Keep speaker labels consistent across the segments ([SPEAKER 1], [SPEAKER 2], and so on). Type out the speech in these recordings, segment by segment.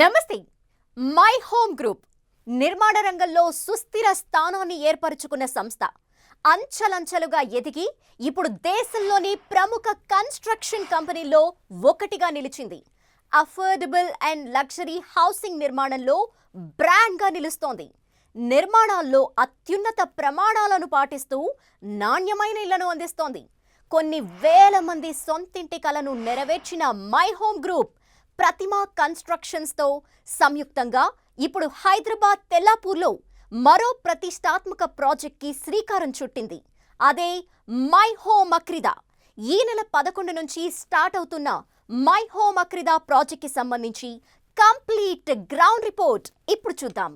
[SPEAKER 1] నమస్తే. My home group నిర్మాణ రంగంలో సుస్థిర స్థానాన్ని ఏర్పరచుకున్న సంస్థ. అంచలంచలుగా ఎదిగి ఇప్పుడు దేశంలోని ప్రముఖ కన్స్ట్రక్షన్ కంపెనీల్లో ఒకటిగా నిలిచింది. అఫోర్డబుల్ అండ్ లగ్జరీ హౌసింగ్ నిర్మాణంలో బ్రాండ్గా నిలుస్తోంది. నిర్మాణాల్లో అత్యున్నత ప్రమాణాలను పాటిస్తూ నాణ్యమైన ఇళ్ళను అందిస్తోంది. కొన్ని వేల మంది సొంతింటి కలను నెరవేర్చిన మై హోమ్ గ్రూప్ ప్రతిమ కన్స్ట్రక్షన్స్తో సంయుక్తంగా ఇప్పుడు హైదరాబాద్ తెల్లాపూర్లో మరో ప్రతిష్టాత్మక ప్రాజెక్ట్కి శ్రీకారం చుట్టింది. అదే మై హోమ్ అక్రిదా. ఈ నెల పదకొండు నుంచి స్టార్ట్ అవుతున్న మై హోమ్ అక్రిదా ప్రాజెక్ట్కి సంబంధించి కంప్లీట్ గ్రౌండ్ రిపోర్ట్ ఇప్పుడు చూద్దాం.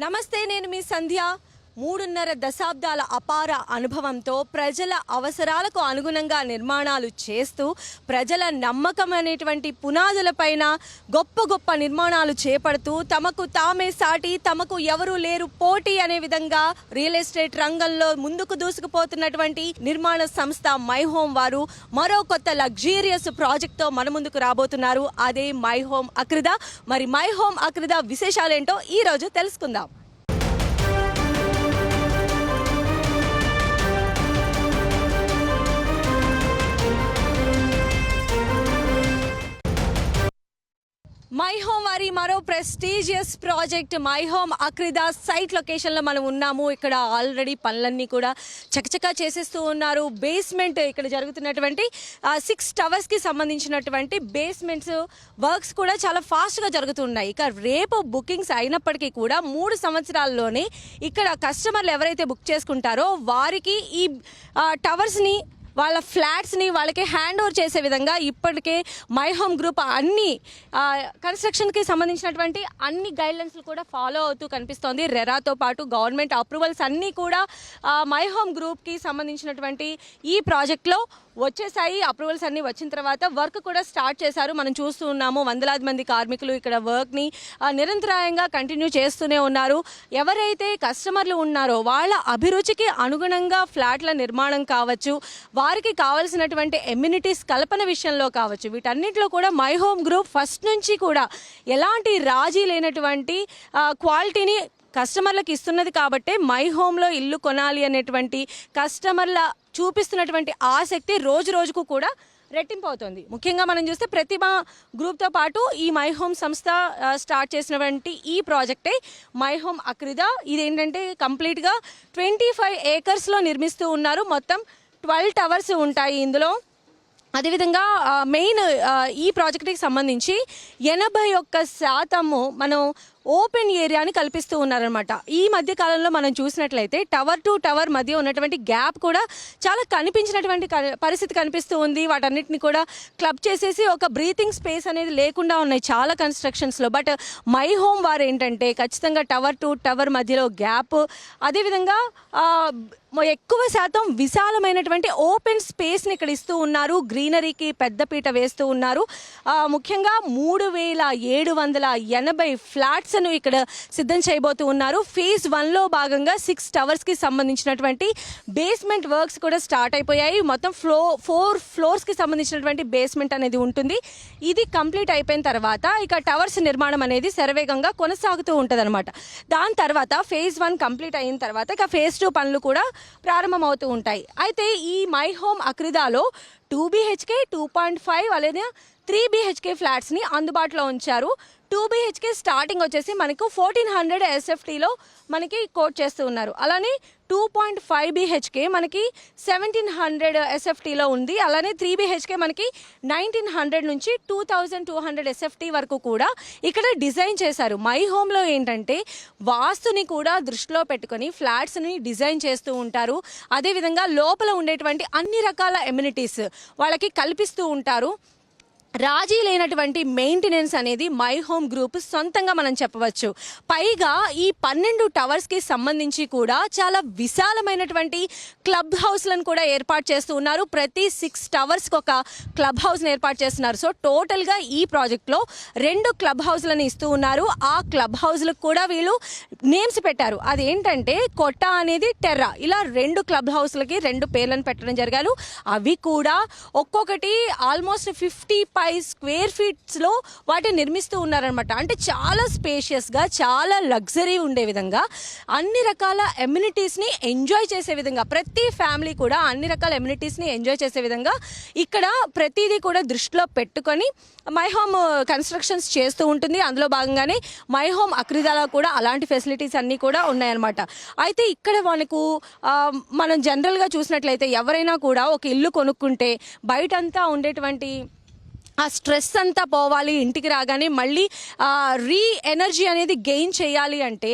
[SPEAKER 2] నమస్తే నేను మీ సంధ్య. మూడున్నర దశాబ్దాల అపార అనుభవంతో ప్రజల అవసరాలకు అనుగుణంగా నిర్మాణాలు చేస్తూ ప్రజల నమ్మకం అనేటువంటి పునాదులపైన గొప్ప గొప్ప నిర్మాణాలు చేపడుతూ తమకు తామే సాటి తమకు ఎవరు లేరు పోటీ అనే విధంగా రియల్ ఎస్టేట్ రంగంలో ముందుకు దూసుకుపోతున్నటువంటి నిర్మాణ సంస్థ మై హోమ్ వారు మరో కొత్త లగ్జీరియస్ ప్రాజెక్ట్తో మన ముందుకు రాబోతున్నారు. అదే మై హోమ్ అక్రిదా మరి మై హోమ్ అక్రిదా విశేషాలేంటో ఈ రోజు తెలుసుకుందాం. మరో prestigious project my home Akrida site లొకేషన్లో మనం ఉన్నాము. ఇక్కడ ఆల్రెడీ పనులన్నీ కూడా చకచకా చేసేస్తూ ఉన్నారు. బేస్మెంట్ ఇక్కడ జరుగుతున్నటువంటి సిక్స్ టవర్స్కి సంబంధించినటువంటి బేస్మెంట్స్ వర్క్స్ కూడా చాలా ఫాస్ట్గా జరుగుతున్నాయి. ఇక రేపు బుకింగ్స్ అయినప్పటికీ కూడా మూడు సంవత్సరాల్లోనే ఇక్కడ కస్టమర్లు ఎవరైతే బుక్ చేసుకుంటారో వారికి ఈ టవర్స్ని వాళ్ళ ఫ్లాట్స్ని వాళ్ళకి హ్యాండ్ ఓవర్ చేసే విధంగా ఇప్పటికే మై హోమ్ గ్రూప్ అన్ని కన్స్ట్రక్షన్కి సంబంధించినటువంటి అన్ని గైడ్లైన్స్లు కూడా ఫాలో అవుతూ కనిపిస్తోంది. రెరాతో పాటు గవర్నమెంట్ అప్రూవల్స్ అన్నీ కూడా మై హోమ్ గ్రూప్కి సంబంధించినటువంటి ఈ ప్రాజెక్ట్లో వచ్చేసాయి. అప్రూవల్స్ అన్నీ వచ్చిన తర్వాత వర్క్ కూడా స్టార్ట్ చేశారు. మనం చూస్తూ ఉన్నాము వందలాది మంది కార్మికులు ఇక్కడ వర్క్ని నిరంతరాయంగా కంటిన్యూ చేస్తూనే ఉన్నారు. ఎవరైతే కస్టమర్లు ఉన్నారో వాళ్ళ అభిరుచికి అనుగుణంగా ఫ్లాట్ల నిర్మాణం కావచ్చు వారికి కావలసినటువంటి ఎమ్యూనిటీస్ కల్పన విషయంలో కావచ్చు వీటన్నిటిలో కూడా మై హోమ్ గ్రూప్ ఫస్ట్ నుంచి కూడా ఎలాంటి రాజీ లేనటువంటి క్వాలిటీని కస్టమర్లకు ఇస్తున్నది కాబట్టే మై హోమ్లో ఇల్లు కొనాలి అనేటువంటి కస్టమర్ల చూపిస్తున్నటువంటి ఆసక్తి రోజు రోజుకు కూడా రెట్టింపు అవుతుంది. ముఖ్యంగా మనం చూస్తే ప్రతిభ గ్రూప్తో పాటు ఈ మై హోమ్ సంస్థ స్టార్ట్ చేసినటువంటి ఈ ప్రాజెక్టే మై హోమ్ అక్రిదా. ఇదేంటంటే కంప్లీట్గా ట్వంటీ ఫైవ్ ఏకర్స్లో నిర్మిస్తూ ఉన్నారు. మొత్తం ట్వెల్వ్ టవర్స్ ఉంటాయి ఇందులో. అదేవిధంగా మెయిన్ ఈ ప్రాజెక్ట్కి సంబంధించి ఎనభై ఒక్క శాతము మనం ఓపెన్ ఏరియాని కల్పిస్తూ ఉన్నారనమాట ఈ మధ్య కాలంలో మనం చూసినట్లయితే టవర్ టు టవర్ మధ్య ఉన్నటువంటి గ్యాప్ కూడా చాలా కనిపించినటువంటి పరిస్థితి కనిపిస్తూ ఉంది. వాటన్నిటిని కూడా క్లబ్ చేసేసి ఒక బ్రీతింగ్ స్పేస్ అనేది లేకుండా ఉన్నాయి చాలా కన్స్ట్రక్షన్స్లో బట్ మై హోమ్ వారు ఏంటంటే ఖచ్చితంగా టవర్ టు టవర్ మధ్యలో గ్యాప్. అదేవిధంగా ఎక్కువ శాతం విశాలమైనటువంటి ఓపెన్ స్పేస్ని ఇక్కడ ఇస్తూ ఉన్నారు. గ్రీనరీకి పెద్దపీట వేస్తూ ఉన్నారు. ముఖ్యంగా మూడు వేల ఏడు వందల ఎనభై ఫ్లాట్స్ ఫ్లాట్స్ను ఇక్కడ సిద్ధం చేయబోతూ ఉన్నారు. ఫేజ్ వన్లో భాగంగా సిక్స్ టవర్స్కి సంబంధించినటువంటి బేస్మెంట్ వర్క్స్ కూడా స్టార్ట్ అయిపోయాయి. మొత్తం ఫ్లో ఫోర్ ఫ్లోర్స్కి సంబంధించినటువంటి బేస్మెంట్ అనేది ఉంటుంది. ఇది కంప్లీట్ అయిపోయిన తర్వాత ఇక టవర్స్ నిర్మాణం అనేది శరవేగంగా కొనసాగుతూ ఉంటుంది దాని తర్వాత ఫేజ్ వన్ కంప్లీట్ అయిన తర్వాత ఇక ఫేజ్ టూ పనులు కూడా ప్రారంభమవుతూ ఉంటాయి. అయితే ఈ my home అక్రిదాలో two BHK two point five అలాగే త్రీ బీహెచ్కే ఫ్లాట్స్ని అందుబాటులో ఉంచారు. టూ బీహెచ్కే స్టార్టింగ్ వచ్చేసి మనకు ఫోర్టీన్ హండ్రెడ్ ఎస్ఎఫ్టీలో మనకి కోట్ చేస్తూ ఉన్నారు. అలానే టూ పాయింట్ ఫైవ్ బీహెచ్కే మనకి సెవెంటీన్ హండ్రెడ్ ఎస్ఎఫ్టీలో ఉంది. అలానే త్రీ బీహెచ్కే మనకి నైన్టీన్ హండ్రెడ్ నుంచి two thousand two hundred SFT వరకు కూడా ఇక్కడ డిజైన్ చేశారు. మై హోమ్లో ఏంటంటే వాస్తుని కూడా దృష్టిలో పెట్టుకొని ఫ్లాట్స్ని డిజైన్ చేస్తూ ఉంటారు. అదేవిధంగా లోపల ఉండేటువంటి అన్ని రకాల ఎమ్యూనిటీస్ వాళ్ళకి కల్పిస్తూ ఉంటారు. రాజీ లేనటువంటి మెయింటెనెన్స్ అనేది మై హోమ్ గ్రూప్ సొంతంగా మనం చెప్పవచ్చు. పైగా ఈ పన్నెండు టవర్స్కి సంబంధించి కూడా చాలా విశాలమైనటువంటి క్లబ్ హౌస్లను కూడా ఏర్పాటు చేస్తూ ఉన్నారు. ప్రతి సిక్స్ టవర్స్కి ఒక క్లబ్ హౌస్ని ఏర్పాటు చేస్తున్నారు. సో టోటల్గా ఈ ప్రాజెక్ట్లో రెండు క్లబ్ హౌస్లను ఇస్తూ ఉన్నారు. ఆ క్లబ్ హౌస్లకు కూడా వీళ్ళు నేమ్స్ పెట్టారు. అదేంటంటే కొట్ట అనేది టెర్రా ఇలా రెండు క్లబ్ హౌస్లకి రెండు పేర్లను పెట్టడం జరిగారు. అవి కూడా ఒక్కొక్కటి ఆల్మోస్ట్ ఫిఫ్టీ ఫైవ్ స్క్వేర్ ఫీట్స్లో వాటిని నిర్మిస్తూ ఉన్నారనమాట అంటే చాలా స్పేషియస్గా చాలా లగ్జరీ ఉండే విధంగా అన్ని రకాల ఎమ్యూనిటీస్ని ఎంజాయ్ చేసే విధంగా ప్రతి ఫ్యామిలీ కూడా అన్ని రకాల ఎమ్యూనిటీస్ని ఎంజాయ్ చేసే విధంగా ఇక్కడ ప్రతిదీ కూడా దృష్టిలో పెట్టుకొని మై హోమ్ కన్స్ట్రక్షన్స్ చేస్తూ ఉంటుంది. అందులో భాగంగానే మై హోమ్ అక్రిదాలో కూడా అలాంటి ఫెసిలిటీస్ అన్నీ కూడా ఉన్నాయన్నమాట. అయితే ఇక్కడ మనకు మనం జనరల్గా చూసినట్లయితే ఎవరైనా కూడా ఒక ఇల్లు కొనుక్కుంటే బయటంతా ఉండేటువంటి ఆ స్ట్రెస్ అంతా పోవాలి ఇంటికి రాగానే మళ్ళీ రీ ఎనర్జీ అనేది గెయిన్ చేయాలి అంటే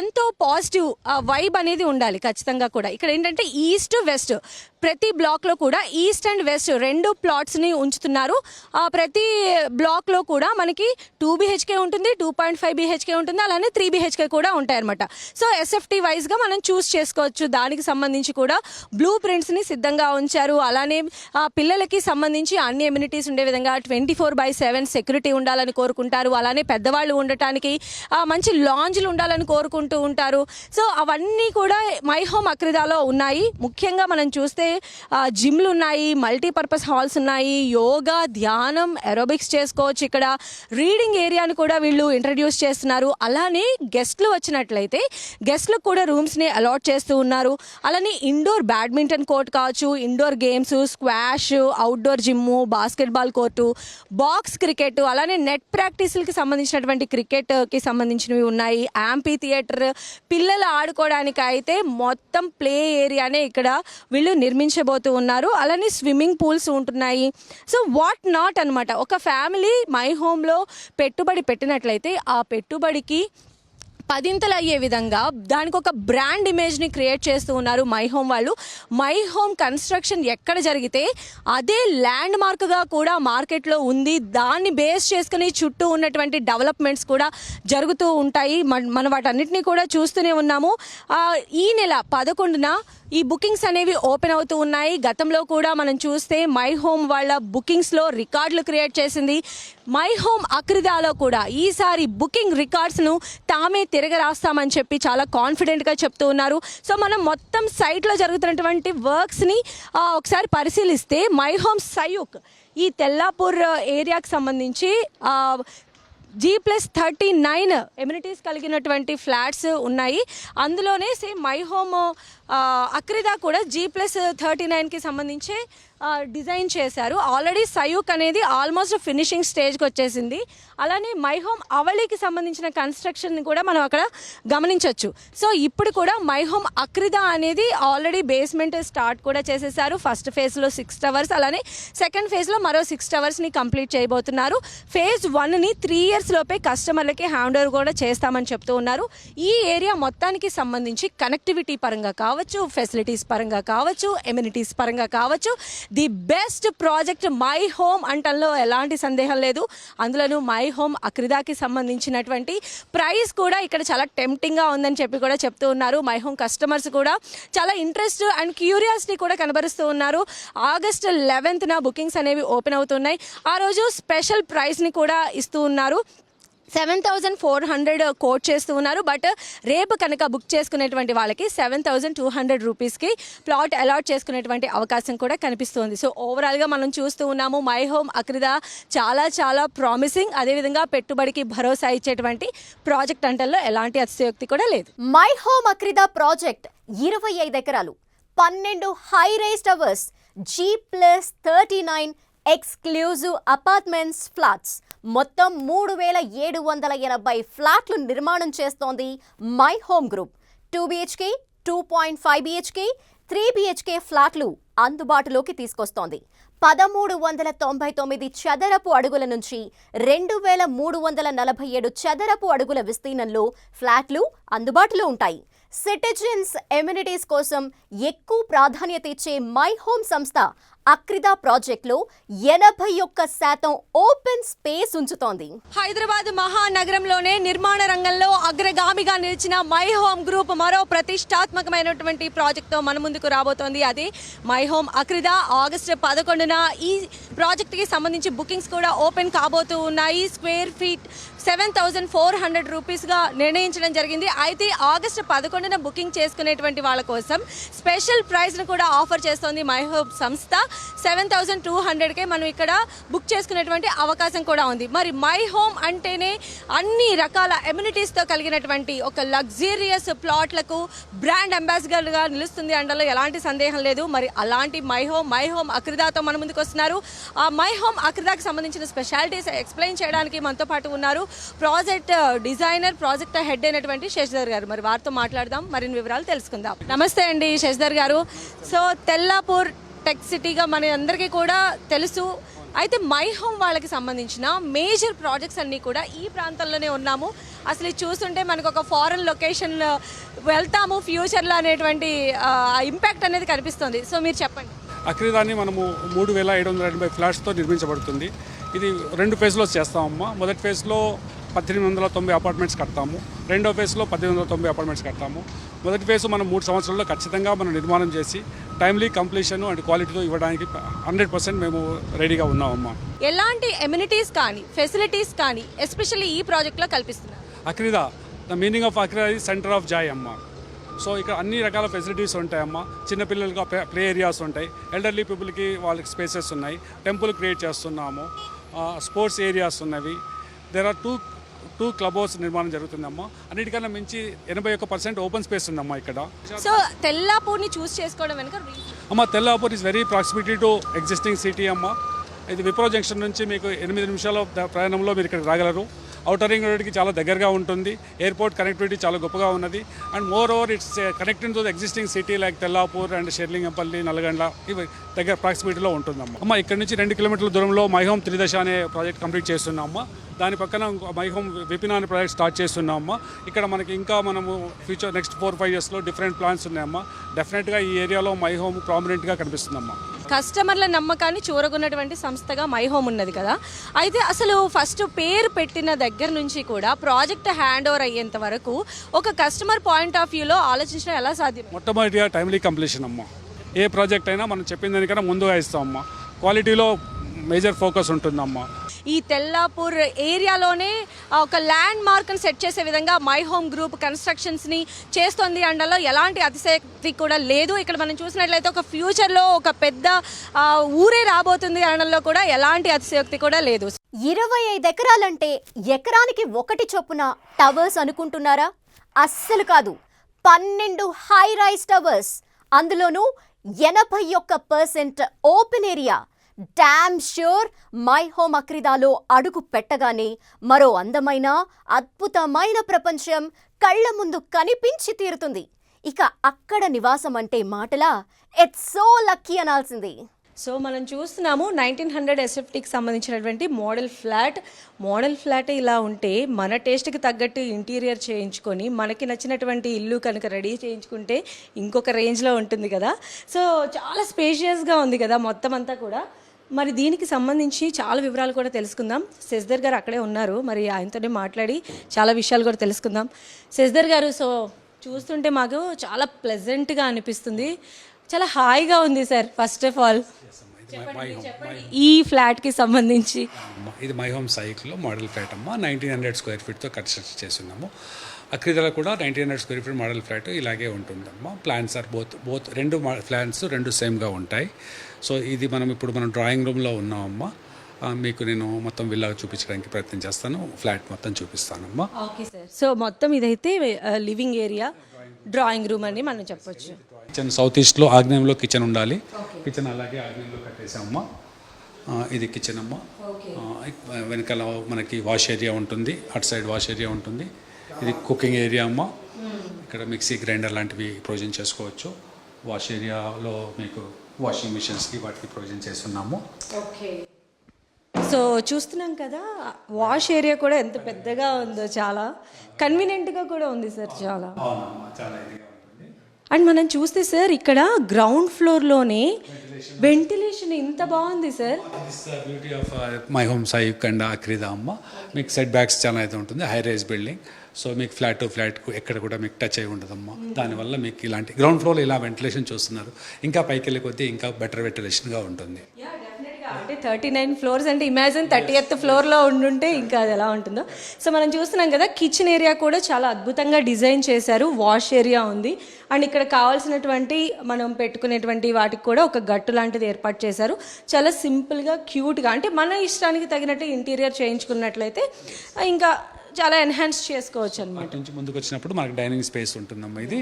[SPEAKER 2] ఎంతో పాజిటివ్ వైబ్ అనేది ఉండాలి ఖచ్చితంగా కూడా. ఇక్కడ ఏంటంటే ఈస్ట్ వెస్ట్ ప్రతి బ్లాక్లో కూడా ఈస్ట్ అండ్ వెస్ట్ రెండు ప్లాట్స్ని ఉంచుతున్నారు. ప్రతి బ్లాక్లో కూడా మనకి టూ బీహెచ్కే ఉంటుంది టూ పాయింట్ ఫైవ్ బీహెచ్కే ఉంటుంది అలానే త్రీ బీహెచ్కే కూడా ఉంటాయన్నమాట. సో ఎస్ఎఫ్టీ వైజ్గా మనం చూస్ చేసుకోవచ్చు. దానికి సంబంధించి కూడా బ్లూ ప్రింట్స్ని సిద్ధంగా ఉంచారు. అలానే పిల్లలకి సంబంధించి అన్ని ఎమ్యూనిటీస్ ఉండే విధంగా twenty four by seven security ఉండాలని కోరుకుంటారు. అలానే పెద్దవాళ్ళు ఉండటానికి మంచి లాంజ్లు ఉండాలని కోరుకుంటూ ఉంటారు. సో అవన్నీ కూడా మై హోమ్ అక్రిదాలో ఉన్నాయి. ముఖ్యంగా మనం చూస్తే జిమ్లు ఉన్నాయి మల్టీపర్పస్ హాల్స్ ఉన్నాయి యోగా ధ్యానం ఎరోబిక్స్ చేసుకోవచ్చు ఇక్కడ. రీడింగ్ ఏరియాని కూడా వీళ్ళు ఇంట్రడ్యూస్ చేస్తున్నారు. అలానే గెస్ట్లు వచ్చినట్లయితే గెస్ట్లకు కూడా రూమ్స్ని అలాట్ చేస్తూ ఉన్నారు. అలానే ఇండోర్ బ్యాడ్మింటన్ కోర్ట్ కావచ్చు indoor games squash outdoor gym basketball court box cricket అలానే నెట్ ప్రాక్టీసులకి సంబంధించినటువంటి క్రికెట్కి సంబంధించినవి ఉన్నాయి. యాంపీ థియేటర్ పిల్లలు ఆడుకోవడానికి అయితే మొత్తం ప్లే ఏరియానే ఇక్కడ వీళ్ళు నిర్మించబోతూ ఉన్నారు. అలానే స్విమ్మింగ్ పూల్స్ ఉంటున్నాయి. సో వాట్ నాట్ అనమాట ఒక ఫ్యామిలీ మై హోమ్లో పెట్టుబడి పెట్టినట్లయితే ఆ పెట్టుబడికి పదింతలు అయ్యే విధంగా దానికి ఒక బ్రాండ్ ఇమేజ్ని క్రియేట్ చేస్తూ ఉన్నారు మై హోమ్ వాళ్ళు. మై హోమ్ కన్స్ట్రక్షన్ ఎక్కడ జరిగితే అదే ల్యాండ్ మార్క్గా కూడా మార్కెట్లో ఉంది. దాన్ని బేస్ చేసుకుని చుట్టూ ఉన్నటువంటి డెవలప్మెంట్స్ కూడా జరుగుతూ ఉంటాయి. మనం వాటన్నిటిని కూడా చూస్తూనే ఉన్నాము. ఈ నెల పదకొండున ఈ బుకింగ్స్ అనేవి ఓపెన్ అవుతూ ఉన్నాయి. గతంలో కూడా మనం చూస్తే మై హోమ్ వాళ్ళ బుకింగ్స్లో రికార్డులు క్రియేట్ చేసింది. మై హోమ్ అక్రిదాలో కూడా ఈసారి బుకింగ్ రికార్డ్స్ను తామే తిరగరాస్తామని చెప్పి చాలా కాన్ఫిడెంట్గా చెప్తూ ఉన్నారు. సో మనం మొత్తం సైట్లో జరుగుతున్నటువంటి వర్క్స్ని ఒకసారి పరిశీలిస్తే మై హోమ్ సయూక్ ఈ తెల్లాపూర్ ఏరియాకి సంబంధించి G plus thirty nine amenities కలిగినటువంటి ఫ్లాట్స్ ఉన్నాయి. అందులోనే సేమ్ మై హోమ్ అక్రిదా కూడా జీ ప్లస్ థర్టీ నైన్కి సంబంధించి డిజైన్ చేశారు. ఆల్రెడీ సయూక్ అనేది ఆల్మోస్ట్ ఫినిషింగ్ స్టేజ్కి వచ్చేసింది. అలానే మై హోమ్ అవళికి సంబంధించిన కన్స్ట్రక్షన్ కూడా మనం అక్కడ గమనించవచ్చు సో ఇప్పుడు కూడా మై హోమ్ అక్రిదా అనేది ఆల్రెడీ బేస్మెంట్ స్టార్ట్ కూడా చేసేసారు. ఫస్ట్ ఫేజ్లో సిక్స్ టవర్స్ అలానే సెకండ్ ఫేజ్లో మరో సిక్స్ టవర్స్ని కంప్లీట్ చేయబోతున్నారు. ఫేజ్ వన్ని త్రీ ఇయర్స్ లోపే కస్టమర్లకి హ్యాండ్ ఓవర్ కూడా చేస్తామని చెప్తూ ఉన్నారు. ఈ ఏరియా మొత్తానికి సంబంధించి కనెక్టివిటీ పరంగా కావచ్చు ఫెసిలిటీస్ పరంగా కావచ్చు ఎమ్యూనిటీస్ పరంగా కావచ్చు the best project my home అంటంలో ఎలాంటి సందేహం లేదు. అందులోనూ మై హోమ్ అక్రిదాకి సంబంధించినటువంటి ప్రైస్ కూడా ఇక్కడ చాలా టెంప్టింగ్గా ఉందని చెప్పి కూడా చెప్తూ ఉన్నారు. మై హోమ్ కస్టమర్స్ కూడా చాలా ఇంట్రెస్ట్ అండ్ క్యూరియాసిటీ కూడా కనబరుస్తూ ఉన్నారు. ఆగస్ట్ లెవెన్త్న బుకింగ్స్ అనేవి ఓపెన్ అవుతున్నాయి. ఆ రోజు స్పెషల్ ప్రైస్ని కూడా ఇస్తూ ఉన్నారు. Seven thousand four hundred quote చేస్తూ ఉన్నారు. బట్ uh, రేపు కనుక బుక్ చేసుకునేటువంటి వాళ్ళకి సెవెన్ థౌజండ్ టూ హండ్రెడ్ రూపీస్కి ప్లాట్ అలాట్ చేసుకునేటువంటి అవకాశం కూడా కనిపిస్తుంది. సో ఓవరాల్గా మనం చూస్తూ ఉన్నాము మై హోమ్ అక్రిదా చాలా చాలా ప్రామిసింగ్ అదేవిధంగా పెట్టుబడికి భరోసా ఇచ్చేటువంటి ప్రాజెక్ట్ అంటల్లో ఎలాంటి అతిశయోక్తి కూడా లేదు.
[SPEAKER 1] మై హోమ్ అక్రిదా ప్రాజెక్ట్ ఇరవై ఐదు ఎకరాలు పన్నెండు high rise towers G plus thirty nine exclusive apartments flats మొత్తం మూడు వేల ఏడు వందల ఎనభై ఫ్లాట్లు నిర్మాణం చేస్తోంది my home group. Two BHK two point five BHK three BHK ఫ్లాట్లు అందుబాటులోకి తీసుకొస్తోంది. పదమూడు వందల తొంభై తొమ్మిది చదరపు అడుగుల నుంచి రెండు వేల మూడు వందల నలభై ఏడు చదరపు అడుగుల విస్తీర్ణంలో ఫ్లాట్లు అందుబాటులో ఉంటాయి. సిటిజన్స్ ఎమ్యూనిటీస్ కోసం ఎక్కువ ప్రాధాన్యత ఇచ్చే మై హోమ్ సంస్థ అక్రిదా ప్రాజెక్టులో ఎనభై ఒక్క శాతం ఓపెన్ స్పేస్ ఉంచుతోంది.
[SPEAKER 2] హైదరాబాద్ మహానగరంలోనే నిర్మాణ రంగంలో అగ్రగామిగా నిలిచిన మై హోమ్ గ్రూప్ మరో ప్రతిష్టాత్మకమైనటువంటి ప్రాజెక్ట్తో మన ముందుకు రాబోతోంది. అది మై హోమ్ అక్రిదా ఆగస్టు పదకొండున ఈ ప్రాజెక్ట్కి సంబంధించి బుకింగ్స్ కూడా ఓపెన్ కాబోతూ ఉన్నాయి. Square feet seven thousand four hundred రూపీస్గా నిర్ణయించడం జరిగింది. అయితే ఆగస్టు పదకొండున బుకింగ్ చేసుకునేటువంటి వాళ్ళ కోసం స్పెషల్ ప్రైజ్ను కూడా ఆఫర్ చేస్తోంది మై హోమ్ సంస్థ. సెవెన్ థౌజండ్ టూ హండ్రెడ్కే మనం ఇక్కడ బుక్ చేసుకునేటువంటి అవకాశం కూడా ఉంది. మరి మై హోమ్ అంటేనే అన్ని రకాల ఎమ్యూనిటీస్తో కలిగినటువంటి ఒక లగ్జీరియస్ ప్లాట్లకు బ్రాండ్ అంబాసిడర్గా నిలుస్తుంది అండలో ఎలాంటి సందేహం లేదు. మరి అలాంటి మై హోమ్ మై హోమ్ అక్రిదాతో మన ముందుకు వస్తున్నారు. ఆ మై హోమ్ అక్రిదాకి సంబంధించిన స్పెషాలిటీస్ ఎక్స్ప్లెయిన్ చేయడానికి మనతో పాటు ఉన్నారు ప్రాజెక్ట్ డిజైనర్ ప్రాజెక్ట్ హెడ్ అయినటువంటి శశిధర్ గారు. మరి వారితో మాట్లాడదాం. మరిన్ని వివరాలు తెలుసుకుందాం. నమస్తే అండి శశిధర్ గారు. సో తెల్లాపూర్ టెక్ సిటీగా మన అందరికీ కూడా తెలుసు. అయితే మై హోమ్ వాళ్ళకి సంబంధించిన మేజర్ ప్రాజెక్ట్స్ అన్నీ కూడా ఈ ప్రాంతంలోనే ఉన్నాము. అసలు ఇది చూస్తుంటే మనకు ఒక ఫారెన్ లొకేషన్ వెళ్తాము ఫ్యూచర్లో అనేటువంటి ఇంపాక్ట్ అనేది కనిపిస్తుంది. సో మీరు చెప్పండి.
[SPEAKER 3] అక్రిదాన్ని మనము మూడు వేల ఏడు వందల ఎనభై ఫ్లాట్స్తో నిర్మించబడుతుంది. ఇది రెండు ఫేజ్లో చేస్తామమ్మా. మొదటి ఫేజ్లో పద్దెనిమిది వందల తొంభై అపార్ట్మెంట్స్ కడతాము. రెండో ఫేజ్లో పద్దెనిమిది వందల తొంభై అపార్ట్మెంట్స్ కడతాము. మొదటి ఫేజ్ మనం మూడు సంవత్సరాల్లో ఖచ్చితంగా మనం నిర్మాణం చేసి టైమ్లీ కంప్లీషన్ అండ్ క్వాలిటీతో ఇవ్వడానికి హండ్రెడ్ పర్సెంట్ మేము రెడీగా ఉన్నామమ్మా.
[SPEAKER 2] ఎలాంటి ఎమ్యూనిటీస్ కానీ ఫెసిలిటీస్ కానీ ఎస్పెషల్లీ ఈ ప్రాజెక్ట్లో కల్పిస్తున్నారు?
[SPEAKER 3] Akrida the meaning of Akrida ఇది సెంటర్ ఆఫ్ జాయ్ అమ్మ. సో ఇక్కడ అన్ని రకాల ఫెసిలిటీస్ ఉంటాయమ్మా. చిన్నపిల్లలకి ప్లే ఏరియాస్ ఉంటాయి. ఎల్డర్లీ పీపుల్కి వాళ్ళకి స్పేసెస్ ఉన్నాయి. టెంపుల్ క్రియేట్ చేస్తున్నాము. స్పోర్ట్స్ ఏరియాస్ ఉన్నవి. There are two two club house నిర్మాణం జరుగుతుందమ్మా. అన్నిటికన్నా మించి ఎనభై ఒక్క పర్సెంట్ ఓపెన్ స్పేస్ ఉందమ్మా ఇక్కడ.
[SPEAKER 2] సో తెల్లాపూర్ని చూస్ చేసుకోవడం వెనుక.
[SPEAKER 3] అమ్మ Tellapur is very proximity to existing city అమ్మ. ఇది విప్రో జంక్షన్ నుంచి మీకు ఎనిమిది నిమిషాల ప్రయాణంలో మీరు ఇక్కడ రాగలరు. అవుటర్ రింగ్ రోడ్కి చాలా దగ్గరగా ఉంటుంది. ఎయిర్పోర్ట్ కనెక్టివిటీ చాలా గొప్పగా ఉన్నది. And moreover it's connecting to the existing city like Tellapur and Serilingampally Nallagandla ఇవి దగ్గర ప్రాక్సిమిటీలో ఉంటుందమ్మా. అమ్మ ఇక్కడ నుంచి రెండు కిలోమీటర్ల దూరంలో మైహోమ్ త్రిదశ అనే ప్రాజెక్ట్ కంప్లీట్ చేస్తున్నాము దాని పక్కన మైహోమ్ విపిన్ అనే ప్రాజెక్ట్ స్టార్ట్ చేస్తున్నామమ్మా ఇక్కడ మనకి ఇంకా మనము ఫ్యూచర్ నెక్స్ట్ ఫోర్ ఫైవ్ ఇయర్స్లో డిఫరెంట్ ప్లాన్స్ ఉన్నాయమ్మా డెఫినెట్గా ఈ ఏరియాలో మై హోమ్ ప్రామినెంట్గా కనిపిస్తుందమ్మా.
[SPEAKER 2] కస్టమర్ల నమ్మకాన్ని చూరగొన్నటువంటి సంస్థగా మై హోమ్ ఉన్నది కదా. అయితే అసలు ఫస్ట్ పేరు పెట్టిన దగ్గర నుంచి కూడా ప్రాజెక్ట్ హ్యాండ్ ఓవర్ అయ్యేంత వరకు ఒక కస్టమర్ పాయింట్ ఆఫ్ వ్యూలో ఆలోచించడం ఎలా సాధ్యం?
[SPEAKER 3] మొట్టమొదటిగా టైమ్లీ కంప్లీషన్ అమ్మా. ఏ ప్రాజెక్ట్ అయినా మనం చెప్పిన దానికన్నా ముందుగా ఇస్తామమ్మా క్వాలిటీలో మేజర్ ఫోకస్ ఉంటుందమ్మా.
[SPEAKER 2] ఈ తెల్లాపూర్ ఏరియాలోనే ఒక ల్యాండ్ మార్క్ని సెట్ చేసే విధంగా మై హోమ్ గ్రూప్ కన్స్ట్రక్షన్స్ని చేస్తోంది. అండలో ఎలాంటి అతిశక్తి కూడా లేదు. ఇక్కడ మనం చూసినట్లయితే ఒక ఫ్యూచర్లో ఒక పెద్ద ఊరే రాబోతుంది అనడంలో కూడా ఎలాంటి అతిశయోక్తి కూడా లేదు.
[SPEAKER 1] ఇరవై ఐదు ఎకరాలంటే ఎకరానికి ఒకటి చొప్పున టవర్స్ అనుకుంటున్నారా? అస్సలు కాదు. పన్నెండు హై రైస్ టవర్స్ అందులోనూ ఎనభై ఒక్క percent open area damn sure my home అక్రిదాలో అడుగు పెట్టగానే మరో అందమైన అద్భుతమైన ప్రపంచం కళ్ళ ముందు కనిపించి తీరుతుంది. ఇక అక్కడ నివాసం అంటే మాటలా ఇట్స్ సో లక్కీ అనాల్సింది.
[SPEAKER 2] సో మనం చూస్తున్నాము నైన్టీన్ హండ్రెడ్ ఎస్ఎఫ్టీకి సంబంధించినటువంటి మోడల్ ఫ్లాట్. మోడల్ ఫ్లాట్ ఇలా ఉంటే మన టేస్ట్కి తగ్గట్టు ఇంటీరియర్ చేయించుకొని మనకి నచ్చినటువంటి ఇల్లు కనుక రెడీ చేయించుకుంటే ఇంకొక రేంజ్లో ఉంటుంది కదా. సో చాలా స్పేషియస్గా ఉంది కదా మొత్తం అంతా కూడా. మరి దీనికి సంబంధించి చాలా వివరాలు కూడా తెలుసుకుందాం. శశిధర్ గారు అక్కడే ఉన్నారు. మరి ఆయనతోనే మాట్లాడి చాలా విషయాలు కూడా తెలుసుకుందాం. శశిధర్ గారు సో చూస్తుంటే మాకు చాలా ప్లెజెంట్గా అనిపిస్తుంది. చాలా హాయిగా ఉంది సార్ ఫస్ట్ ఆఫ్ ఆల్ ఈ ఫ్లాట్కి సంబంధించి.
[SPEAKER 3] ఇది మై హోమ్ సైకిల్లో మోడల్ ఫ్లాట్ అమ్మ. నైన్టీన్ హండ్రెడ్ స్క్వేర్ ఫీట్తో కన్స్ట్రక్ట్ చేస్తున్నాము. అక్రిదల కూడా nineteen hundred square feet model flat ఇలాగే ఉంటుందమ్మా. ప్లాన్స్ ఆర్ బోత్ బోత్ రెండు ప్లాన్స్ రెండు సేమ్గా ఉంటాయి. సో ఇది మనం ఇప్పుడు మనం డ్రాయింగ్ రూమ్లో ఉన్నామమ్మా. మీకు నేను మొత్తం విల్లా చూపించడానికి ప్రయత్నం చేస్తాను. ఫ్లాట్ మొత్తం చూపిస్తానమ్మా.
[SPEAKER 2] Okay sir. సో మొత్తం ఇదైతే లివింగ్ ఏరియా డ్రాయింగ్ రూమ్ అని మనం చెప్పొచ్చు.
[SPEAKER 3] కిచెన్ సౌత్ ఈస్ట్లో ఆగ్నేయంలో కిచెన్ ఉండాలి. కిచెన్ అలాగే ఆగ్నేయంలో కట్టేసామమ్మా ఇది కిచెన్ అమ్మ. వెనకాల మనకి వాష్ ఏరియా ఉంటుంది. అటు సైడ్ వాష్ ఏరియా ఉంటుంది. ఇది కుకింగ్ ఏరియా అమ్మ. ఇక్కడ మిక్సీ గ్రైండర్ లాంటివి ప్రొవిజన్ చేసుకోవచ్చు. వాష్ ఏరియాలో మీకు వాషింగ్ మిషన్స్కి వాటికి ప్రొవిజన్ చేస్తున్నాము.
[SPEAKER 2] ఓకే. సో చూస్తున్నాం కదా వాష్ ఏరియా కూడా ఎంత పెద్దగా ఉందో చాలా. కన్వీనియంట్గా కూడా ఉంది సార్ చాలా.
[SPEAKER 3] అవునమ్మా చాలా ఇదిగా ఉంటుంది.
[SPEAKER 2] అండ్ మనం చూస్తే సార్ ఇక్కడ గ్రౌండ్ ఫ్లోర్లోనే వెంటిలేషన్ ఇంత బాగుంది sir.
[SPEAKER 3] Beauty of My Home Sai కండ అక్రిదా అమ్మ. మీకు సెట్ బ్యాక్స్ చాలా అయితే ఉంటుంది. హై రైజ్ బిల్డింగ్ సో మీకు ఫ్లాట్ టు ఫ్లాట్ ఎక్కడ కూడా మీకు టచ్ అయి ఉండదమ్మా. దానివల్ల మీకు ఇలాంటి గ్రౌండ్ ఫ్లోర్లో ఇలా వెంటిలేషన్ చూస్తున్నారు. ఇంకా పైకి వెళ్ళే కొద్దీ ఇంకా బెటర్ వెంటిలేషన్గా ఉంటుంది.
[SPEAKER 2] అంటే థర్టీ నైన్ ఫ్లోర్స్ అంటే ఇమాజిన్ థర్టీ ఎత్ ఫ్లోర్లో ఉండుంటే ఇంకా అది ఎలా ఉంటుందో. సో మనం చూస్తున్నాం కదా కిచెన్ ఏరియా కూడా చాలా అద్భుతంగా డిజైన్ చేశారు. వాష్ ఏరియా ఉంది. అండ్ ఇక్కడ కావాల్సినటువంటి మనం పెట్టుకునేటువంటి వాటికి కూడా ఒక గట్టు లాంటిది ఏర్పాటు చేశారు. చాలా సింపుల్గా క్యూట్గా అంటే మన ఇష్టానికి తగినట్టు ఇంటీరియర్ చేయించుకున్నట్లయితే ఇంకా చాలా ఎన్హాన్స్ చేసుకోవచ్చు అనమాట
[SPEAKER 3] నుంచి ముందుకు వచ్చినప్పుడు మనకి డైనింగ్ స్పేస్ ఉంటుందమ్మా ఇది.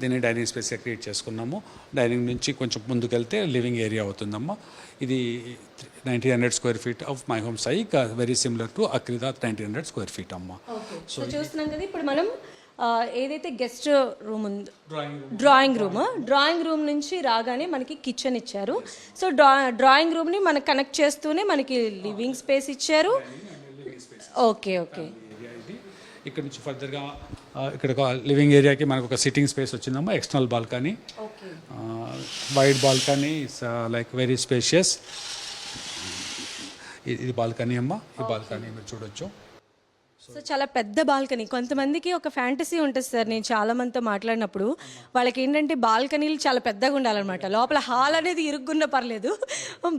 [SPEAKER 3] దీన్ని డైనింగ్ స్పేస్గా క్రియేట్ చేసుకున్నాము. డైనింగ్ నుంచి కొంచెం ముందుకు వెళ్తే లివింగ్ ఏరియా అవుతుందమ్మా. ఇది nineteen hundred square feet of My Home Sye very similar to Akrida nineteen hundred square feet అమ్మా.
[SPEAKER 2] సో చూస్తున్నాం కదా ఇప్పుడు మనం ఏదైతే గెస్ట్ రూమ్ ఉందో డ్రాయింగ్ రూమ్ డ్రాయింగ్ రూమ్ నుంచి రాగానే మనకి కిచెన్ ఇచ్చారు. సో డ్రా డ్రాయింగ్ రూమ్ని మనకు కనెక్ట్ చేస్తూనే మనకి లివింగ్ స్పేస్ ఇచ్చారు. ఓకే ఓకే
[SPEAKER 3] ఇక్కడ నుంచి ఫర్దర్గా ఇక్కడ ఒక లివింగ్ ఏరియాకి మనకు ఒక సిట్టింగ్ స్పేస్ వచ్చిందమ్మా external balcony wide balcony is like very spacious ఇది బాల్కనీ అమ్మా ఈ బాల్కనీ మీరు చూడొచ్చు.
[SPEAKER 2] సో చాలా పెద్ద బాల్కనీ. కొంతమందికి ఒక ఫ్యాంటసీ ఉంటుంది సార్. నేను చాలా మందితో మాట్లాడినప్పుడు వాళ్ళకి ఏంటంటే బాల్కనీలు చాలా పెద్దగా ఉండాలన్నమాట. లోపల హాల్ అనేది ఇరుక్కున్న పర్లేదు.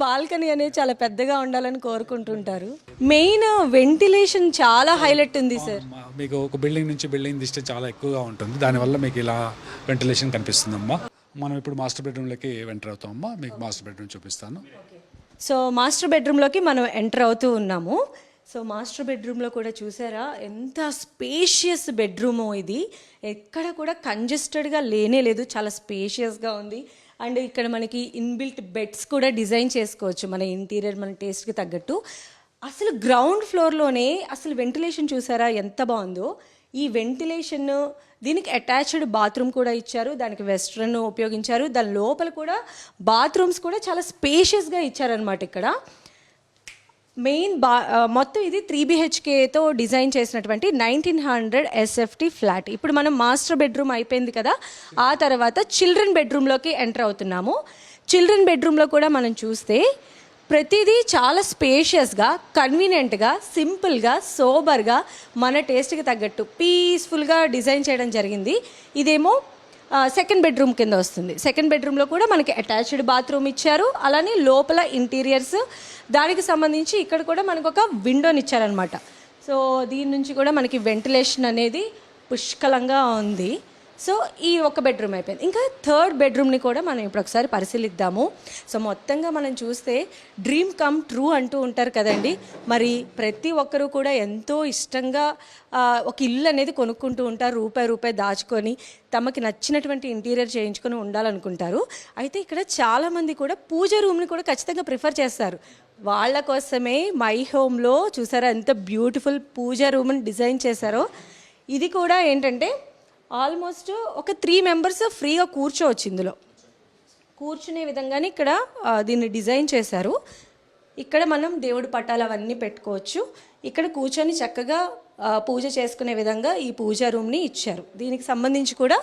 [SPEAKER 2] బాల్కనీ అనేది చాలా పెద్దగా ఉండాలని కోరుకుంటుంటారు. మెయిన్ వెంటిలేషన్ చాలా హైలైట్ ఉంది సార్.
[SPEAKER 3] అమ్మా, మీకు ఒక బిల్డింగ్ నుంచి బిల్డింగ్ డిస్టెన్స్ చాలా ఎక్కువగా ఉంటుంది. దానివల్ల మీకు ఇలా వెంటిలేషన్ కనిపిస్తుందమ్మా. మనం ఇప్పుడు మాస్టర్ బెడ్రూమ్లోకి ఎంటర్ అవుతామమ్మా. మీకు మాస్టర్ బెడ్రూమ్ చూపిస్తాను.
[SPEAKER 2] సో మాస్టర్ బెడ్రూమ్లోకి మనం ఎంటర్ అవుతూ ఉన్నాము. సో మాస్టర్ బెడ్రూమ్లో కూడా చూసారా? ఎంత స్పేషియస్ బెడ్రూమో ఇది. ఎక్కడ కూడా కంజెస్టెడ్గా లేనే లేదు. చాలా స్పేషియస్గా ఉంది. అండ్ ఇక్కడ మనకి ఇన్బిల్ట్ బెడ్స్ కూడా డిజైన్ చేసుకోవచ్చు. మన ఇంటీరియర్ మన టేస్ట్కి తగ్గట్టు. అసలు గ్రౌండ్ ఫ్లోర్లోనే అసలు వెంటిలేషన్ చూసారా? ఎంత బాగుందో. ఈ వెంటిలేషన్ దీనికి అటాచ్డ్ బాత్రూమ్ కూడా ఇచ్చారు. దానికి వెస్ట్రన్ ఉపయోగించారు. దాని లోపల కూడా బాత్రూమ్స్ కూడా చాలా స్పేషియస్గా ఇచ్చారనమాట ఇక్కడ. మెయిన్ బా మొత్తం ఇది త్రీ బిహెచ్కేతో డిజైన్ చేసినటువంటి నైన్టీన్ హండ్రెడ్ ఎస్ఎఫ్టీ ఫ్లాట్. ఇప్పుడు మనం మాస్టర్ బెడ్రూమ్ అయిపోయింది కదా ఆ తర్వాత చిల్డ్రన్ బెడ్రూమ్లోకి ఎంటర్ అవుతున్నాము. చిల్డ్రన్ బెడ్రూమ్లో కూడా మనం చూస్తే ప్రతిదీ చాలా స్పేషియస్గా కన్వీనియంట్గా సింపుల్గా సోబర్గా మన టేస్ట్కి తగ్గట్టు పీస్ఫుల్గా డిజైన్ చేయడం జరిగింది. ఇదేమో సెకండ్ బెడ్రూమ్ కింద వస్తుంది. సెకండ్ బెడ్రూమ్లో కూడా మనకి అటాచ్డ్ బాత్రూమ్ ఇచ్చారు. అలానే లోపల ఇంటీరియర్స్ దానికి సంబంధించి ఇక్కడ కూడా మనకు ఒక విండోని ఇచ్చారనమాట సో దీని నుంచి కూడా మనకి వెంటిలేషన్ అనేది పుష్కలంగా ఉంది. సో ఈ ఒక బెడ్రూమ్ అయిపోయింది. ఇంకా థర్డ్ బెడ్రూమ్ని కూడా మనం ఇప్పుడు ఒకసారి పరిశీలిద్దాము. సో మొత్తంగా మనం చూస్తే డ్రీమ్ కమ్ ట్రూ అంటూ ఉంటారు కదండి. మరి ప్రతి ఒక్కరూ కూడా ఎంతో ఇష్టంగా ఒక ఇల్లు అనేది కొనుక్కుంటూ ఉంటారు రూపాయి రూపాయి దాచుకొని తమకి నచ్చినటువంటి ఇంటీరియర్ చేయించుకొని ఉండాలనుకుంటారు. అయితే ఇక్కడ చాలామంది కూడా పూజ రూమ్ని కూడా ఖచ్చితంగా ప్రిఫర్ చేస్తారు. వాళ్ళ కోసమే మై హోమ్లో చూసారా ఎంత బ్యూటిఫుల్ పూజ రూమ్ని డిజైన్ చేశారో. ఇది కూడా ఏంటంటే ఆల్మోస్ట్ ఒక త్రీ మెంబర్స్ ఫ్రీగా కూర్చోవచ్చు ఇందులో. కూర్చునే విధంగానే ఇక్కడ దీన్ని డిజైన్ చేశారు. ఇక్కడ మనం దేవుడి పటాలు అవన్నీ పెట్టుకోవచ్చు. ఇక్కడ కూర్చొని చక్కగా పూజ చేసుకునే విధంగా ఈ పూజా రూమ్ని ఇచ్చారు. దీనికి సంబంధించి కూడా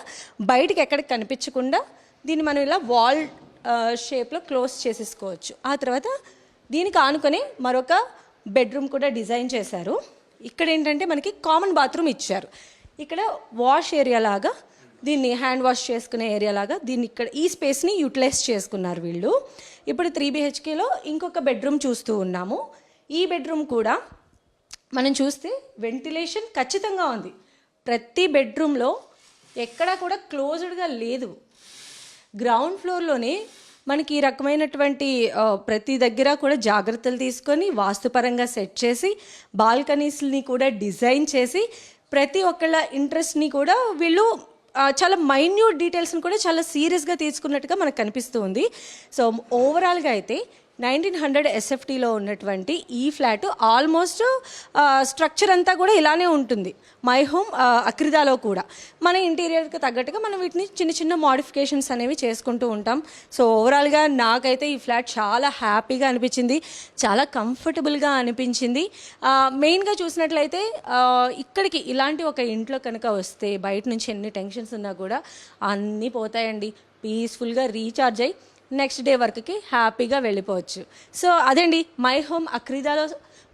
[SPEAKER 2] బయటికి ఎక్కడికి కనిపించకుండా దీన్ని మనం ఇలా వాల్ షేప్లో క్లోజ్ చేసేసుకోవచ్చు. ఆ తర్వాత దీనికి ఆనుకొని మరొక బెడ్రూమ్ కూడా డిజైన్ చేశారు. ఇక్కడ ఏంటంటే మనకి కామన్ బాత్రూమ్ ఇచ్చారు. ఇక్కడ వాష్ ఏరియా లాగా దీన్ని హ్యాండ్ వాష్ చేసుకునే ఏరియా లాగా దీన్ని ఇక్కడ ఈ స్పేస్ని యూటిలైజ్ చేసుకున్నారు వీళ్ళు. ఇప్పుడు త్రీ బిహెచ్కేలో ఇంకొక బెడ్రూమ్ చూస్తూ ఉన్నాము. ఈ బెడ్రూమ్ కూడా మనం చూస్తే వెంటిలేషన్ ఖచ్చితంగా ఉంది. ప్రతి బెడ్రూమ్లో ఎక్కడా కూడా క్లోజ్డ్గా లేదు. గ్రౌండ్ ఫ్లోర్లోనే మనకి ఈ రకమైనటువంటి ప్రతి దగ్గర కూడా జాగ్రత్తలు తీసుకొని వాస్తుపరంగా సెట్ చేసి బాల్కనీస్ని కూడా డిజైన్ చేసి ప్రతి ఒక్కళ్ళ ఇంట్రెస్ట్ని కూడా వీళ్ళు చాలా మైన్యూట్ డీటెయిల్స్ని కూడా చాలా సీరియస్గా తీసుకున్నట్టుగా మనకు కనిపిస్తుంది సో ఓవరాల్గా అయితే నైన్టీన్ హండ్రెడ్ ఎస్ఎఫ్టీలో ఉన్నటువంటి ఈ ఫ్లాట్ ఆల్మోస్ట్ స్ట్రక్చర్ అంతా కూడా ఇలానే ఉంటుంది. మై హోమ్ అక్రిదాలో కూడా. మన ఇంటీరియర్కి తగ్గట్టుగా మనం వీటిని చిన్న చిన్న మోడిఫికేషన్స్ అనేవి చేసుకుంటూ ఉంటాం. సో ఓవరాల్గా నాకైతే ఈ ఫ్లాట్ చాలా హ్యాపీగా అనిపించింది. చాలా కంఫర్టబుల్గా అనిపించింది. మెయిన్గా చూసినట్లయితే ఇక్కడికి ఇలాంటి ఒక ఇంట్లో కనుక వస్తే బయట నుంచి ఎన్ని టెన్షన్స్ ఉన్నా కూడా అన్నీ పోతాయండి. పీస్ఫుల్గా రీఛార్జ్ అయ్యి నెక్స్ట్ డే వర్క్కి హ్యాపీగా వెళ్ళిపోవచ్చు. సో అదండి మై హోమ్ అక్రిదాలో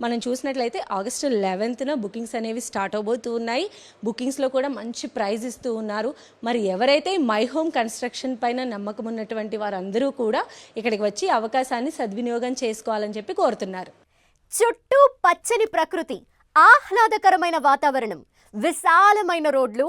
[SPEAKER 2] మనం చూసినట్లయితే ఆగస్టు లెవెన్త్న బుకింగ్స్ అనేవి స్టార్ట్ అవబోతూ ఉన్నాయి. బుకింగ్స్లో కూడా మంచి ప్రైజ్ ఇస్తూ ఉన్నారు. మరి ఎవరైతే మై హోమ్ కన్స్ట్రక్షన్ పైన నమ్మకం ఉన్నటువంటి వారందరూ కూడా ఇక్కడికి వచ్చి అవకాశాన్ని సద్వినియోగం చేసుకోవాలని చెప్పి కోరుతున్నారు.
[SPEAKER 1] చుట్టూ పచ్చని ప్రకృతి ఆహ్లాదకరమైన వాతావరణం విశాలమైన రోడ్లు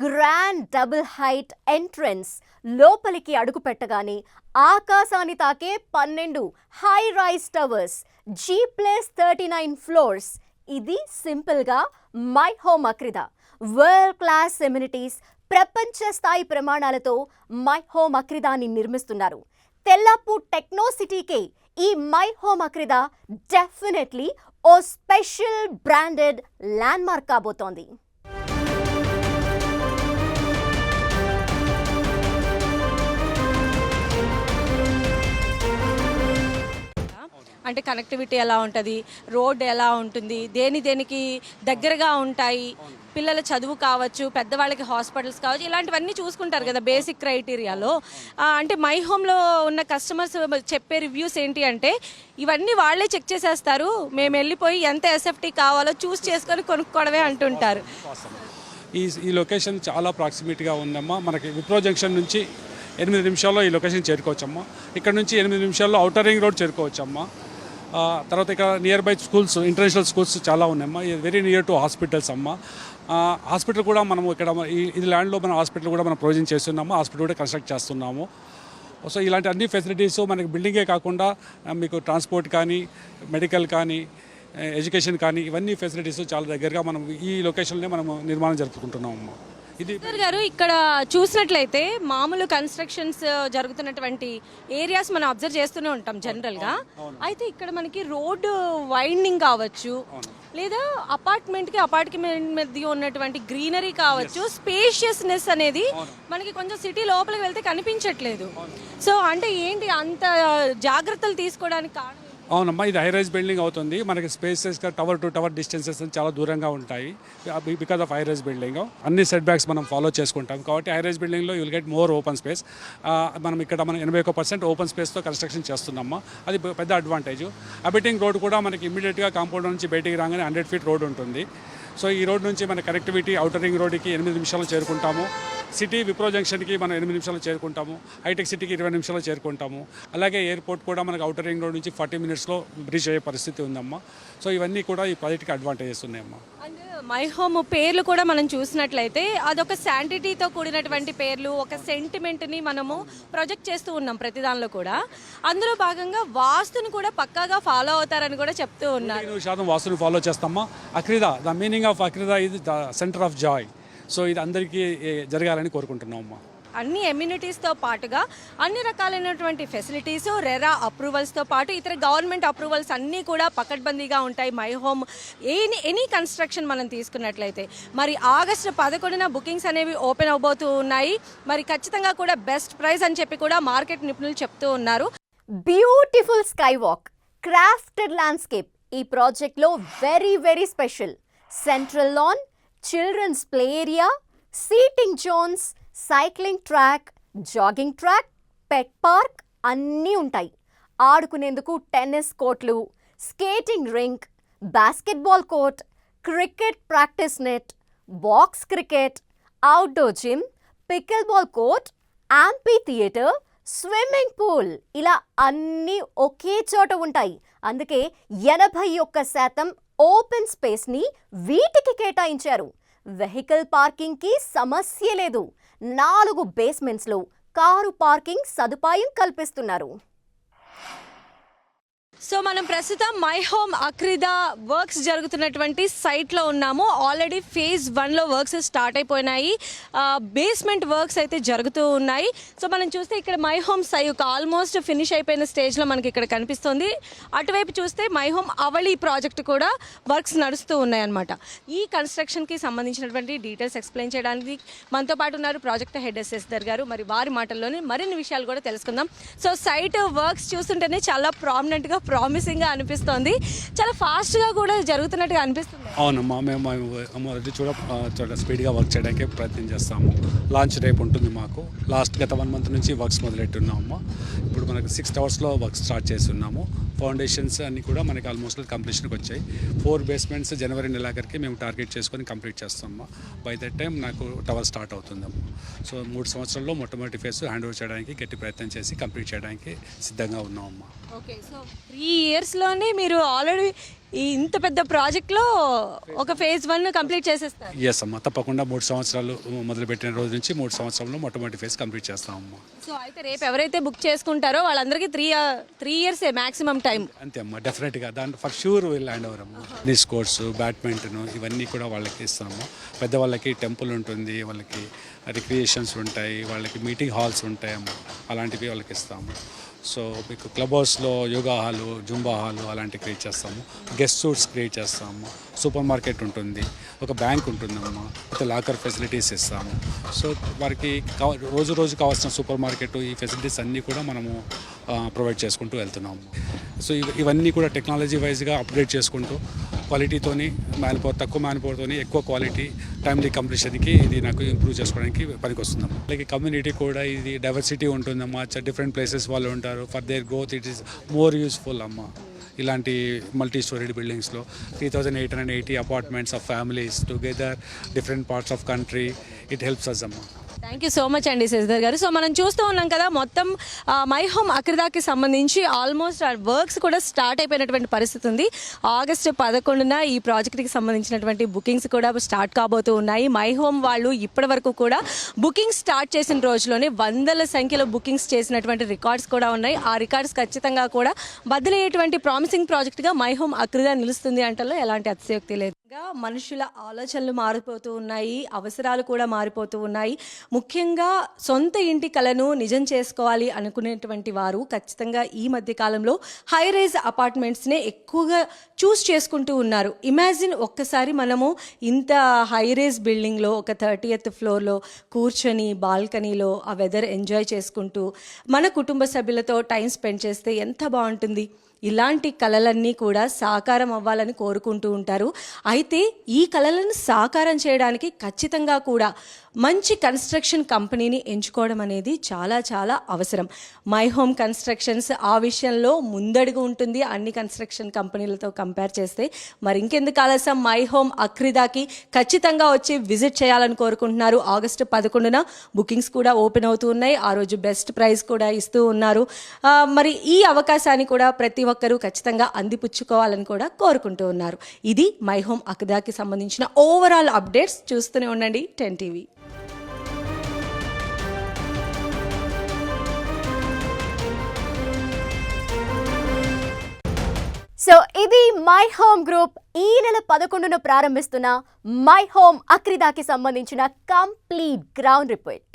[SPEAKER 1] గ్రాండ్ డబుల్ హైట్ ఎంట్రన్స్ లోపలికి అడుగు పెట్టగానే ఆకాశాన్ని తాకే పన్నెండు high rise towers G plus thirty nine floors. ఇది సింపుల్గా My Home Akrida. World class amenities ప్రపంచ స్థాయి ప్రమాణాలతో మై హోమ్ అక్రిదాన్ని నిర్మిస్తున్నారు. తెల్లాపు టెక్నో సిటీకే ఈ మై హోమ్ అక్రిద డెఫినెట్లీ ఓ స్పెషల్ బ్రాండెడ్ ల్యాండ్మార్క్ కాబోతోంది.
[SPEAKER 2] అంటే కనెక్టివిటీ ఎలా ఉంటుంది? రోడ్ ఎలా ఉంటుంది? దేని దేనికి దగ్గరగా ఉంటాయి? పిల్లల చదువు కావచ్చు పెద్దవాళ్ళకి హాస్పిటల్స్ కావచ్చు ఇలాంటివన్నీ చూసుకుంటారు కదా బేసిక్ క్రైటీరియాలో అంటే మై హోమ్లో ఉన్న కస్టమర్స్ చెప్పే రివ్యూస్ ఏంటి అంటే ఇవన్నీ వాళ్ళే చెక్ చేసేస్తారు. మేము వెళ్ళిపోయి ఎంత ఎస్ఎఫ్టీ కావాలో చూస్ చేసుకొని కొనుక్కోవడమే అంటుంటారు.
[SPEAKER 3] ఈ ఈ లొకేషన్ చాలా ప్రాక్సిమేట్గా ఉందమ్మా. మనకి విప్రో జంక్షన్ నుంచి ఎనిమిది నిమిషాల్లో ఈ లొకేషన్ చేరుకోవచ్చమ్మా. ఇక్కడ నుంచి ఎనిమిది నిమిషాల్లో అవుటర్ రింగ్ రోడ్ చేరుకోవచ్చమ్మా. తర్వాత ఇక్కడ near by schools international schools చాలా ఉన్నాయమ్మా వెరీ నియర్ టు హాస్పిటల్స్ అమ్మ. హాస్పిటల్ కూడా మనం ఇక్కడ ఈ- ఇది ల్యాండ్లో మన హాస్పిటల్ కూడా మనం ప్రొవిజన్ చేస్తున్నాము హాస్పిటల్ కూడా కన్స్ట్రక్ట్ చేస్తున్నాము. సో ఇలాంటి అన్ని ఫెసిలిటీస్ మనకి బిల్డింగే కాకుండా మీకు ట్రాన్స్పోర్ట్ కానీ మెడికల్ కానీ ఎడ్యుకేషన్ కానీ ఇవన్నీ ఫెసిలిటీస్ చాలా దగ్గరగా మనం ఈ లొకేషన్లోనే మనం నిర్మాణం జరుపుకుంటున్నాము ఇది
[SPEAKER 2] గారు ఇక్కడ చూసినట్లయితే మామూలు కన్స్ట్రక్షన్స్ జరుగుతున్నటువంటి ఏరియాస్ మనం అబ్జర్వ్ చేస్తూనే ఉంటాం జనరల్గా. అయితే ఇక్కడ మనకి రోడ్డు వైండింగ్ కావచ్చు లేదా అపార్ట్మెంట్కి అపార్ట్మెంట్ మధ్య ఉన్నటువంటి గ్రీనరీ కావచ్చు స్పేషియస్నెస్ అనేది మనకి కొంచెం సిటీ లోపలికి వెళ్తే కనిపించట్లేదు. సో అంటే ఏంటి అంత జాగ్రత్తలు తీసుకోవడానికి కారణం?
[SPEAKER 3] అవునమ్మా ఇది హై రైజ్ బిల్డింగ్ అవుతుంది. మనకి spaces tower to tower distances చాలా దూరంగా ఉంటాయి. Because of high rise building అన్ని సెట్ బ్యాక్స్ మనం ఫాలో చేసుకుంటాం. కాబట్టి హై రైజ్ బిల్డింగ్లో you'll get more open space మనం ఇక్కడ మనం ఎనభై ఒక పర్సెంట్ ఓపెన్ స్పేస్తో కన్స్ట్రక్షన్ చేస్తున్నామా. అది పెద్ద అడ్వాంటేజ్ అబిటింగ్ రోడ్ కూడా మనకి ఇమీడియట్గా కాంపౌండ్ నుంచి బయటికి రాగానే హండ్రెడ్ ఫీట్ రోడ్ ఉంటుంది. సో ఈ రోడ్ నుంచి మన కనెక్టివిటీ అవుటరింగ్ రోడ్కి ఎనిమిది నిమిషాలు చేరుకుంటాము. సిటీ విప్రో జంక్షన్కి మనం ఎనిమిది నిమిషాలు చేరుకుంటాము. హైటెక్ సిటీకి ఇరవై నిమిషాలు చేరుకుంటాము. అలాగే ఎయిర్పోర్ట్ కూడా మనకు అవుటర్ రింగ్ రోడ్ నుంచి ఫార్టీ మినిట్స్లో రీచ్ అయ్యే పరిస్థితి ఉందమ్మా. సో ఇవన్నీ కూడా ఈ ప్రాజెక్ట్కి అడ్వాంటేజెస్ ఉన్నాయమ్మా.
[SPEAKER 2] అండ్ మై హోమ్ పేర్లు కూడా మనం చూసినట్లయితే అదొక శాంటిటీతో కూడినటువంటి పేర్లు ఒక సెంటిమెంట్ని మనము ప్రొజెక్ట్ చేస్తూ ఉన్నాం ప్రతి దానిలో కూడా. అందులో భాగంగా వాస్తుని కూడా పక్కాగా ఫాలో అవుతారని కూడా చెప్తూ ఉన్నారు.
[SPEAKER 3] శాతం వాస్తుని ఫాలో చేస్తామా Akrida the meaning of Akrida ఇది the centre of joy. So ఇది అందరికీ జరగాలని కోరుకుంటున్నామమ్మా.
[SPEAKER 2] అన్ని ఎమ్యూనిటీస్తో పాటుగా అన్ని రకాలైనటువంటి ఫెసిలిటీస్ రెరా అప్రూవల్స్తో పాటు ఇతర గవర్నమెంట్ అప్రూవల్స్ అన్నీ కూడా పకడ్బందీగా ఉంటాయి. My Home any any construction మనం తీసుకున్నట్లయితే. మరి ఆగస్టు పదకొండున బుకింగ్స్ అనేవి ఓపెన్ అవబోతూ ఉన్నాయి. మరి ఖచ్చితంగా కూడా బెస్ట్ ప్రైస్ అని చెప్పి కూడా మార్కెట్ నిపుణులు చెప్తూ ఉన్నారు.
[SPEAKER 1] Beautiful sky walk crafted landscape ఈ ప్రాజెక్ట్లో very very special. Central lawn children's play area seating zones cycling track jogging track pet park అన్నీ ఉంటాయి. ఆడుకునేందుకు tennis కోర్ట్లు skating rink basketball court cricket practice net box cricket outdoor gym pickleball court amphitheatre swimming pool ఇలా అన్నీ ఒకే చోట ఉంటాయి. అందుకే ఎనభై ఒక్క శాతం ఓపెన్ స్పేస్ని వీటికి కేటాయించారు. వెహికల్ పార్కింగ్కి సమస్య లేదు. నాలుగు బేస్మెంట్స్లో కారు పార్కింగ్ సదుపాయం కల్పిస్తున్నారు.
[SPEAKER 2] సో మనం ప్రస్తుతం మై హోమ్ అక్రిదా వర్క్స్ జరుగుతున్నటువంటి సైట్లో ఉన్నాము. ఆల్రెడీ ఫేజ్ వన్లో వర్క్స్ స్టార్ట్ అయిపోయినాయి. బేస్మెంట్ వర్క్స్ అయితే జరుగుతూ ఉన్నాయి. సో మనం చూస్తే ఇక్కడ మై హోమ్ సై ఒక ఆల్మోస్ట్ ఫినిష్ అయిపోయిన స్టేజ్లో మనకి ఇక్కడ కనిపిస్తుంది. అటువైపు చూస్తే మై హోమ్ అవళి ప్రాజెక్ట్ కూడా వర్క్స్ నడుస్తూ ఉన్నాయన్నమాట. ఈ కన్స్ట్రక్షన్కి సంబంధించినటువంటి డీటెయిల్స్ ఎక్స్ప్లెయిన్ చేయడానికి మనతో పాటు ఉన్నారు ప్రాజెక్ట్ హెడ్ ఎస్ఎస్దర్ గారు. మరి వారి మాటల్లోనే మరిన్ని విషయాలు కూడా తెలుసుకుందాం. సో సైట్ వర్క్స్ చూస్తుంటేనే చాలా ప్రామినెంట్గా ప్రామిసింగ్గా అనిపిస్తోంది. చాలా ఫాస్ట్గా కూడా జరుగుతున్నట్టుగా అనిపిస్తుంది.
[SPEAKER 3] అవునమ్మా మేము మేము చూడ చాలా స్పీడ్గా వర్క్ చేయడానికి ప్రయత్నం చేస్తాము. లాంచ్ రేపు ఉంటుంది మాకు. లాస్ట్ గత వన్ మంత్ నుంచి వర్క్స్ మొదలెట్టున్నాము ఇప్పుడు మనకు సిక్స్ అవర్స్లో వర్క్ స్టార్ట్ చేస్తున్నాము. ఫౌండేషన్స్ అన్ని కూడా మనకి ఆల్మోస్ట్ కంప్లీషన్కి వచ్చాయి. ఫోర్ బేస్మెంట్స్ జనవరి నెలాఖరికి మేము టార్గెట్ చేసుకొని కంప్లీట్ చేస్తాము బై దట్ టైం నాకు టవర్ స్టార్ట్ అవుతుందమ్మా. సో మూడు సంవత్సరాల్లో మొట్టమొదటి ఫేస్ హ్యాండ్ ఓవర్ చేయడానికి గట్టి ప్రయత్నం చేసి కంప్లీట్ చేయడానికి సిద్ధంగా ఉన్నామమ్మా.
[SPEAKER 2] ఓకే సో త్రీ ఇయర్స్లోనే మీరు ఆల్రెడీ ఇంత పెద్ద ప్రాజెక్ట్లో ఒక ఫేజ్ వన్ కంప్లీట్ చేసేస్తారు.
[SPEAKER 3] ఎస్ అమ్మా. తప్పకుండా మూడు సంవత్సరాలు మొదలుపెట్టిన రోజు నుంచి మూడు సంవత్సరాల్లో మొట్టమొదటి ఫేస్ కంప్లీట్ చేస్తామమ్మా.
[SPEAKER 2] సో అయితే రేపు ఎవరైతే బుక్ చేసుకుంటారో వాళ్ళందరికీ three three years maximum time
[SPEAKER 3] అంతే అమ్మా డెఫినెట్గా దాంట్లో for sure will hand over అమ్మా. టెన్నిస్ కోర్ట్స్ బ్యాడ్మింటన్ ఇవన్నీ కూడా వాళ్ళకి ఇస్తాము పెద్దవాళ్ళకి టెంపుల్ ఉంటుంది వాళ్ళకి రిక్రియేషన్స్ ఉంటాయి వాళ్ళకి మీటింగ్ హాల్స్ ఉంటాయి అమ్మా. అలాంటివి వాళ్ళకి ఇస్తాము సో మీకు క్లబ్ హౌస్లో యోగా హాలు జుంబా హాలు అలాంటివి క్రియేట్ చేస్తాము. గెస్ట్ సూట్స్ క్రియేట్ చేస్తాము. సూపర్ మార్కెట్ ఉంటుంది. ఒక బ్యాంక్ ఉంటుందమ్మా. అయితే లాకర్ ఫెసిలిటీస్ ఇస్తాము. సో వారికి కావ రోజు రోజు కావాల్సిన సూపర్ మార్కెట్ ఈ ఫెసిలిటీస్ అన్నీ కూడా మనము ప్రొవైడ్ చేసుకుంటూ వెళ్తున్నాము. సో ఇవన్నీ కూడా టెక్నాలజీ వైజ్గా అప్గ్రేడ్ చేసుకుంటూ క్వాలిటీతోని మ్యాన్పవర్ తక్కువ మ్యాన్పవర్తోని ఎక్కువ క్వాలిటీ టైమ్లీ కంప్లీషన్కి ఇది నాకు ఇంప్రూవ్ చేసుకోవడానికి పనికి వస్తుందమ్మా అలాగే కమ్యూనిటీ కూడా ఇది డైవర్సిటీ ఉంటుందమ్మా. డిఫరెంట్ ప్లేసెస్ వాళ్ళు ఉంటారు. For their growth it is more useful అమ్మా. ఇలాంటి multi storeyed బిల్డింగ్స్లో three thousand eight hundred eighty apartments of families together different parts of country it helps us అమ్మ.
[SPEAKER 2] థ్యాంక్ యూ సో మచ్ అండి శశిధర్ గారు. So మనం చూస్తూ ఉన్నాం కదా మొత్తం మై హోమ్ అక్రిదాకి సంబంధించి ఆల్మోస్ట్ ఆ వర్క్స్ కూడా స్టార్ట్ అయిపోయినటువంటి పరిస్థితి ఉంది. ఆగస్టు పదకొండున ఈ ప్రాజెక్ట్కి సంబంధించినటువంటి బుకింగ్స్ కూడా స్టార్ట్ కాబోతూ ఉన్నాయి. మై హోమ్ వాళ్ళు ఇప్పటి వరకు కూడా బుకింగ్ స్టార్ట్ చేసిన రోజులోనే వందల సంఖ్యలో బుకింగ్స్ చేసినటువంటి రికార్డ్స్ కూడా ఉన్నాయి. ఆ రికార్డ్స్ ఖచ్చితంగా కూడా బదిలయ్యేటువంటి ప్రామిసింగ్ ప్రాజెక్ట్గా మై హోమ్ అక్రిదా నిలుస్తుంది అంటలో ఎలాంటి అతిశయోక్తి లేదు. ఇంకా మనుషుల ఆలోచనలు మారిపోతూ ఉన్నాయి అవసరాలు కూడా మారిపోతూ ఉన్నాయి. ముఖ్యంగా సొంత ఇంటి కలను నిజం చేసుకోవాలి అనుకునేటువంటి వారు ఖచ్చితంగా ఈ మధ్య కాలంలో హై రైజ్ అపార్ట్మెంట్స్నే ఎక్కువగా చూస్ చేసుకుంటూ ఉన్నారు. ఇమాజిన్ ఒక్కసారి మనము ఇంత హై రైజ్ బిల్డింగ్లో ఒక థర్టీ ఎత్ ఫ్లోర్లో కూర్చొని బాల్కనీలో ఆ వెదర్ ఎంజాయ్ చేసుకుంటూ మన కుటుంబ సభ్యులతో టైం స్పెండ్ చేస్తే ఎంత బాగుంటుంది? ఇలాంటి కళలన్నీ కూడా సాకారం అవ్వాలని కోరుకుంటూ ఉంటారు. అయితే ఈ కళలను సాకారం చేయడానికి ఖచ్చితంగా కూడా మంచి కన్స్ట్రక్షన్ కంపెనీని ఎంచుకోవడం అనేది చాలా చాలా అవసరం. మై హోమ్ కన్స్ట్రక్షన్స్ ఆ విషయంలో ముందడుగు ఉంటుంది. అన్ని కన్స్ట్రక్షన్ కంపెనీలతో కంపేర్ చేస్తే మరి ఇంకెందుకు ఆలస్యం? మై హోమ్ అక్రిదాకి ఖచ్చితంగా వచ్చి విజిట్ చేయాలని కోరుకుంటున్నారు. ఆగస్టు పదకొండున బుకింగ్స్ కూడా ఓపెన్ అవుతూ ఉన్నాయి. ఆ రోజు బెస్ట్ ప్రైస్ కూడా ఇస్తూ ఉన్నారు. మరి ఈ అవకాశాన్ని కూడా ప్రతి ఒక్కరూ ఖచ్చితంగా అందిపుచ్చుకోవాలని కూడా కోరుకుంటూ ఉన్నారు. ఇది మై హోమ్ అక్దాకి సంబంధించిన ఓవరాల్ అప్డేట్స్ చూస్తూనే ఉండండి. Ten TV.
[SPEAKER 1] సో ఇది మై హోమ్ గ్రూప్ ఈ నెల పదకొండున ప్రారంభిస్తున్న మై హోమ్ అక్రిదాకి సంబంధించిన కంప్లీట్ గ్రౌండ్ రిపోర్ట్